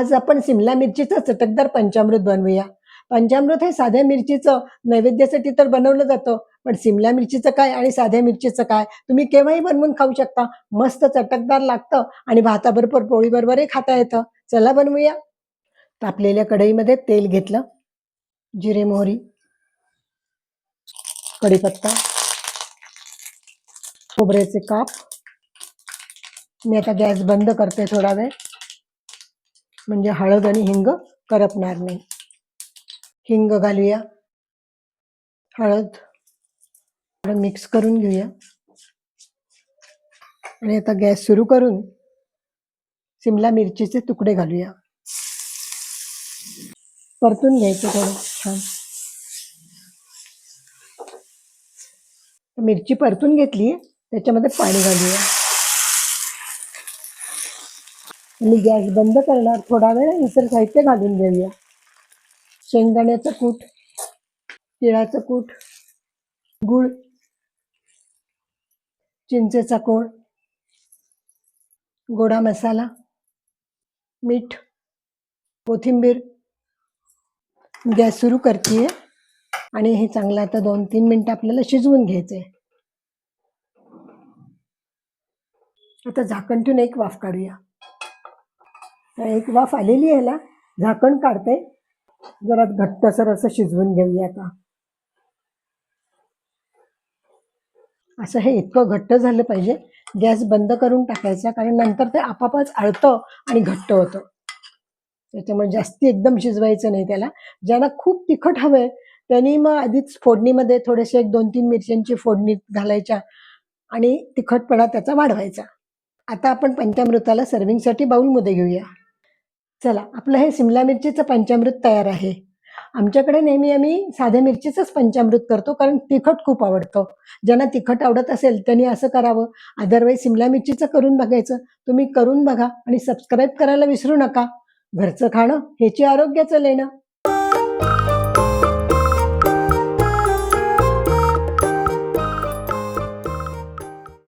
आज आपण सिमला मिरचीचं चटकदार पंचामृत बनवूया. पंचामृत हे साध्या मिरचीचं नैवेद्यासाठी तर बनवलं जातं पण सिमला मिरचीचं काय आणि साध्या मिरचीचं काय? तुम्ही केव्हाही बनवून खाऊ शकता. मस्त चटकदार लागतं आणि भाताबरोबर पोळीबरोबरही खाता येतं. चला बनवूया. तापलेल्या कढईमध्ये तेल घेतलं. जिरे मोहरी कढीपत्ता खोबऱ्याचे काप. मी आता गॅस बंद करते थोडा वेळ. म्हणजे हळद आणि हिंग करपणार नाही. हिंग घालूया. हळद मिक्स करून घेऊया. आणि आता गॅस सुरू करून सिमला मिरचीचे तुकडे घालूया. परतून घ्यायचं थोडं छान. मिरची परतून घेतली त्याच्यामध्ये पाणी घालूया. मी गॅस बंद करणार थोडा वेळ इतर साहित्य घालून घेऊया शेंगदाण्याचं कूट तिळाचं कूट गुळ चिंचेचा कोळ गोडा मसाला मीठ कोथिंबीर. गॅस सुरू करते आणि हे चांगलं आता दोन तीन मिनटं आपल्याला शिजवून घ्यायचं आहे आता झाकण ठेवून एक वाफ काढूया. एक वाफ आलेली आहे झाकण काढते जरा घट्टसर असं शिजवून घेऊया आता. असं हे इतकं घट्ट झालं पाहिजे. गॅस बंद करून टाकायचा कारण नंतर ते आपापच आळतं आणि घट्ट होतं. त्याच्यामुळे जास्ती एकदम शिजवायचं नाही त्याला. ज्यांना खूप तिखट हवंय त्यांनी मग आधीच फोडणीमध्ये थोडेसे एक दोन तीन मिरच्यांची फोडणी घालायच्या आणि तिखटपणा त्याचा वाढवायचा. आता आपण पंचामृताला सर्विंगसाठी बाउलमध्ये घेऊया. चला आपलं हे सिमला मिरचीचं पंचामृत तयार आहे. आमच्याकडे नेहमी आम्ही साध्या मिरचीचंच पंचामृत करतो कारण तिखट खूप आवडतं. ज्यांना तिखट आवडत असेल त्यांनी असं करावं. अदरवाईज सिमला मिरचीचं करून बघायचं. तुम्ही करून बघा आणि सबस्क्राईब करायला विसरू नका. घरचं खाणं ह्याची आरोग्याचं लेणं.